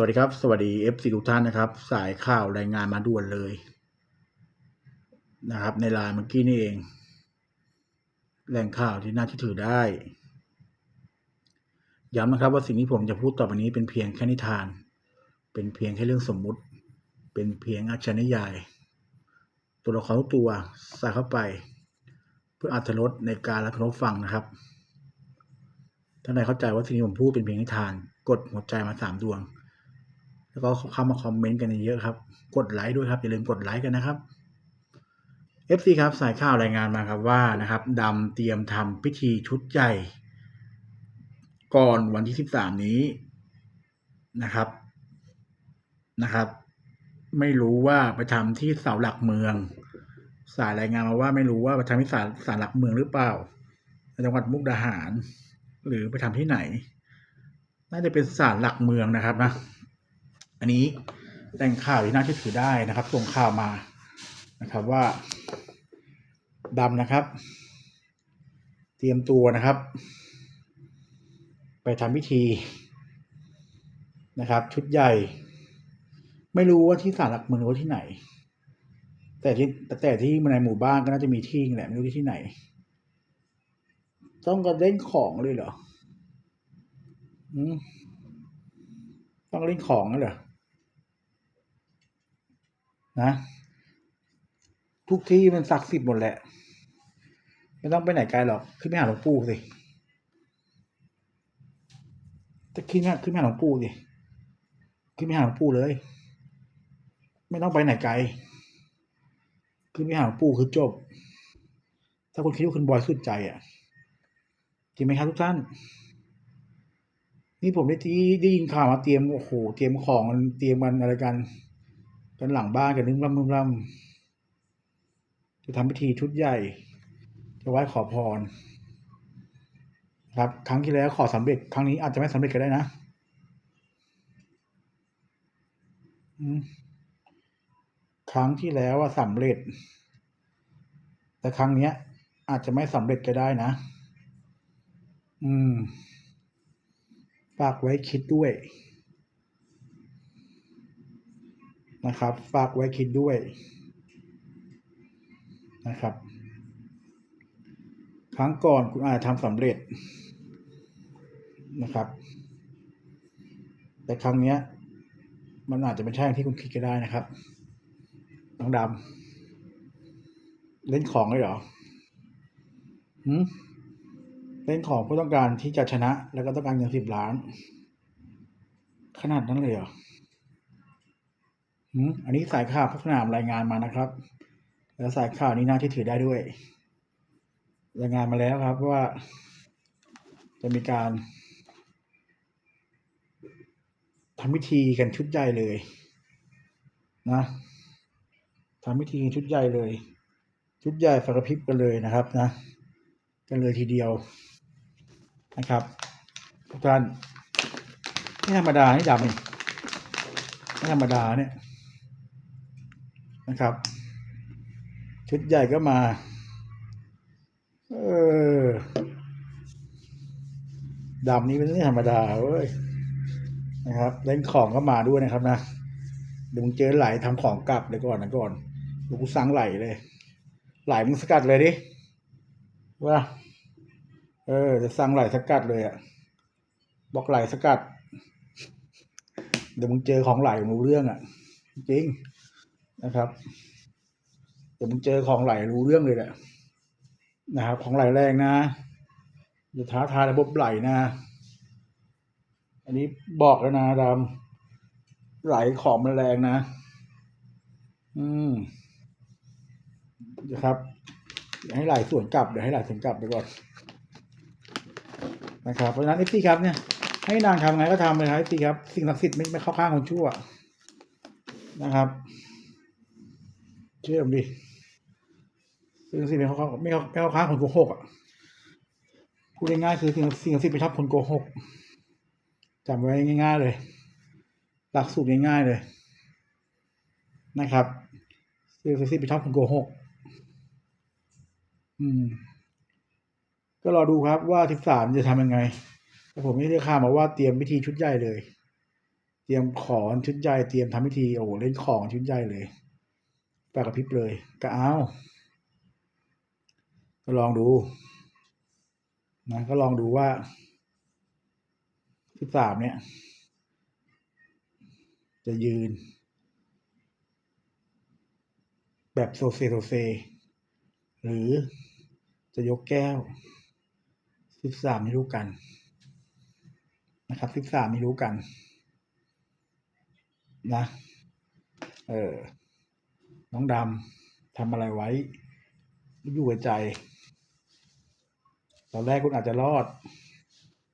วัสดีครับ สวัสดีเอฟซีทุกท่านนะครับ สายข่าวรายงานมาด่วนเลย นะครับ ในไลน์เมื่อกี้นี่เอง แหล่งข่าวที่น่าเชื่อถือได้ ย้ำนะครับว่าสิ่งที่ผมจะพูดต่อไปนี้เป็นเพียงแค่นิทาน เป็นเพียงแค่เรื่องสมมุติ เป็นเพียงอาชญานิยาย ตัวละครทุกตัวใส่เข้าไป เพื่ออัตรสในการรับรู้ฟังนะครับท่านใดเข้าใจว่าสิ่งที่ผมพูดเป็นเพียงนิทาน กดหัวใจมาสามดวง แล้วก็เข้ามาคอมเมนต์กันเยอะๆครับ กดไลค์ด้วยครับอย่าลืมกดไลค์กันนะครับ FC ครับสายข่าวรายงานมาครับว่านะครับดำเตรียมทำพิธีชุดใหญ่ ก่อนวันที่ 13 นี้นะครับนะครับ ไม่รู้ว่าไปทำที่เสาหลักเมือง สายรายงานมาว่าไม่รู้ว่าไปทำที่ศาลศาลหลักเมืองหรือเปล่าในจังหวัดมุกดาหาร หรือไปทำที่ไหน น่าจะเป็นศาลหลักเมืองนะครับนะ อันนี้แหล่งข่าวที่น่าเชื่อถือได้นะครับส่งข่าวมานะครับว่าดำนะครับ เตรียมตัวนะครับ ไปทำพิธีนะครับ ชุดใหญ่ ไม่รู้ว่าที่ศาลหลักเมืองหรือว่าที่ไหน แต่ที่แต่แต่ที่ในหมู่บ้านก็น่าจะมีที่แหละไม่รู้ที่ไหน ต้องกันเล่นของเลยเหรอต้องเล่นของนั่นเหรอ นะ ทุกที่มันศักดิ์สิทธิ์หมดแหละ ไม่ต้องไปไหนไกลหรอก ขึ้นไปหาหลวงปู่สิจะขึ้นไปขึ้นไปหาหลวงปู่สิขึ้นไปหาหลวงปู่เลย ไม่ต้องไปไหนไกล ขึ้นไปหาหลวงปู่คือจบ ถ้าคุณคิดว่าคุณบอยสุดใจอะจริงไหมครับทุกท่านนี่ผมได้ที่ได้ยินข่าวมาเตรียมโอ้โหเตรียมของเตรียมกันอะไรกัน กันหลังบ้านกันนึกล่ำนึกล่ำจะทำพิธีชุดใหญ่ จะไหว้ขอพรครับครั้งที่แล้วขอสำเร็จ ครั้งนี้อาจจะไม่สำเร็จก็ได้นะครั้งที่แล้วว่าสำเร็จ แต่ครั้งเนี้ย อาจจะไม่สำเร็จก็ได้นะ อืมฝากไว้คิดด้วย นะครับ ฝากไว้คิดด้วยนะครับ ครั้งก่อนคุณอาจทำสำเร็จนะครับ แต่ครั้งเนี้ย มันอาจจะไม่ใช่อย่างที่คุณคิดก็ได้นะครับน้องดำเล่นของเลยเหรอหืมเล่นของเพื่อต้องการที่จะชนะ แล้วก็ต้องการเงินสิบล้าน ขนาดนั้นเลยเหรอ อันนี้สายข่าวพัฒนามรายงานมานะครับ แล้วสายข่าวนี้น่าที่ถือได้ด้วย รายงานมาแล้วครับว่า จะมีการทำพิธีกันชุดใหญ่เลยนะทำพิธีชุดใหญ่เลย ชุดใหญ่ฝากระพริบกันเลยนะครับนะ กันเลยทีเดียวนะครับทุกท่านไม่ธรรมดานี่ดำนี่ไม่ธรรมดาเนี่ย นะครับ ชุดใหญ่ก็มา เออดำนี้เป็นเรื่องธรรมดาเว้ยนะครับเล่นของก็มาด้วยนะครับนะเดี๋ยวมึงเจอไหลทำของกลับเลยก่อนนะก่อนลูกสั่งไหลเลย ไหลมึงสกัดเลยดิว่าเออ จะสั่งไหลสกัดเลยอะบอกไหลสกัด เดี๋ยวมึงเจอของไหลมึงรู้เรื่องอะจริง นะครับเดี๋ยวมึงเจอของไหลรู้เรื่องเลยแหละนะครับ ของไหลแรงนะอย่าท้าทายระบบไหลนะ อันนี้บอกแล้วนะดำไหลของมันแรงนะ อืมนะครับอย่าให้ไหลส่วนกลับเดี๋ยวให้ไหลสวนกลับไปก่อนนะครับเพราะฉะนั้นเอฟซีครับเนี่ยให้นางทำไงก็ทำเลยครับเอฟซีครับ สิ่งศักดิ์สิทธิ์ไม่ไม่เข้าข้างคนชั่วนะครับ เชื่อมดิสิ่งสิไม่เขาไม่เขาไม่เข้าข้างคนโกหกอะพูดง่ายๆคือสิ่งสิ่งสิทธิ์ไม่ชอบคนโกหกจำไว้ง่าย ๆ เลย หลักสูตรง่ายๆเลย นะครับสิ่งศักดิ์สิทธิ์ไม่ชอบคนโกหกอืม ก็รอดูครับว่าทิศสามจะทำยังไง แต่ผมไม่ได้ข่าวมาว่าเตรียมพิธีชุดใหญ่เลย เตรียมของชุดใหญ่เตรียมทำพิธีโอ้เล่นของชุดใหญ่เลย ปากกระพริบเลย ก็เอาก็ลองดูนะก็ลองดูว่าสิบสามเนี่ย จะยืน แบบโซเซโซเซ หรือจะยกแก้วสิบสามไม่รู้กัน นะครับสิบสามไม่รู้กัน นะ เออ น้องดำทำอะไรไว้อยู่กับใจ ตอนแรกคุณอาจจะรอด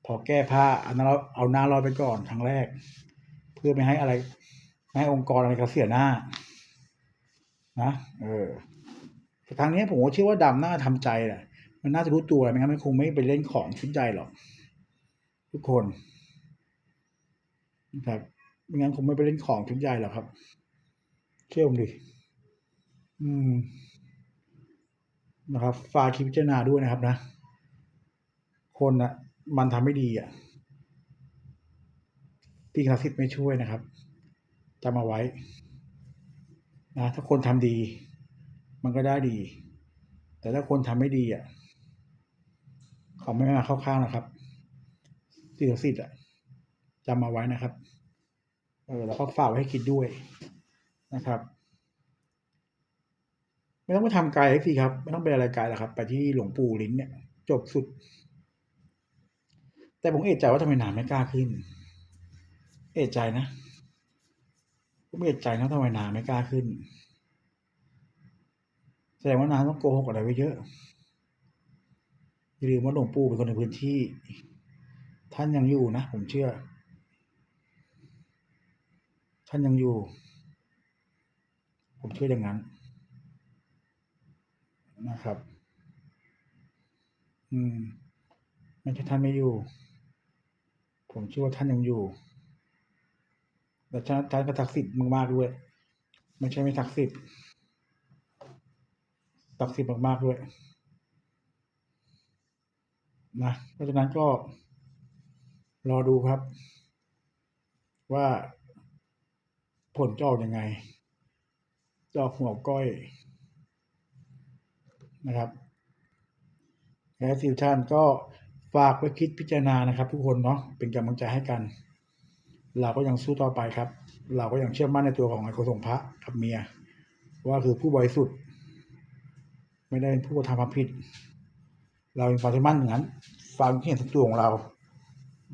พอแก้ผ้าเอาหน้ารอดเอาหน้ารอดไปก่อนครั้งแรก เพื่อไม่ให้อะไร ไม่ให้องค์กรอะไรเขาเสียหน้า นะเออแต่ครั้งนี้ผมก็เชื่อว่าดำน่าทำใจแหละมันน่าจะรู้ตัวไม่งั้นมันคงไม่ไปเล่นของชุดใหญ่หรอกทุกคนนะครับไม่งั้นคงไม่ไปเล่นของชุดใหญ่หรอกครับ เชื่อผมดิ อืม นะครับ ฝากคิดพิจารณาด้วยนะครับนะ คนอนะมันทำไม่ดีอะพี่คลาสสิกไม่ช่วยนะครับจำเอาไว้ นะ ถ้าคนทำดี มันก็ได้ดี แต่ถ้าคนทำไม่ดีอะเขาไม่มาเข้าข้างนะครับสิ่งศักดิ์สิทธิ์อะจำมาไว้นะครับ เออแล้วก็ฝากไว้ให้คิดด้วยนะครับ ไม่ต้องไปทำไกลสิครับ ไม่ต้องไปอะไรไกลหรอกครับ ไปที่หลวงปู่ลิ้นเนี่ย จบสุด แต่ผมเอะใจว่าทำไมหนาไม่กล้าขึ้น เอะใจนะผมเอะใจนะทำไมหนาไม่กล้าขึ้น แสดงว่านาต้องโกหกอะไรไว้เยอะอย่าลืมว่าหลวงปู่เป็นคนในพื้นที่ ท่านยังอยู่นะผมเชื่อ ท่านยังอยู่ ผมเชื่ออย่างนั้น นะครับ อืม ไม่ใช่ท่านไม่อยู่ ผมเชื่อว่าท่านยังอยู่แต่ท่านท่านก็ศักดิ์สิทธิ์มากๆด้วย ไม่ใช่ไม่ศักดิ์สิทธิ์ศักดิ์สิทธิ์มากๆด้วยนะเพราะฉะนั้นก็รอดูครับ ว่าผลจะออกยังไงจะออกหัวก้อย นะครับและสิวท่านก็ฝากไว้คิดพิจารณานะครับทุกคนเนาะเป็นกำลังใจให้กัน เราก็ยังสู้ต่อไปครับ เราก็ยังเชื่อมั่นในตัวของไอ้โกทรงพระกับเมีย ว่าคือผู้บริสุทธิ์ ไม่ได้เป็นผู้กระทำความผิด เราเป็นความเชื่อมั่นอย่างนั้นความคิดเห็นส่วนตัวของเรา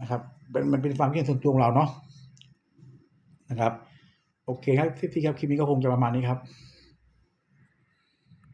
นะครับเป็นมันเป็นความคิดเห็นส่วนตัวของเราเนาะนะครับ โอเคครับที่ครับคลิปนี้ก็คงจะประมาณนี้ครับ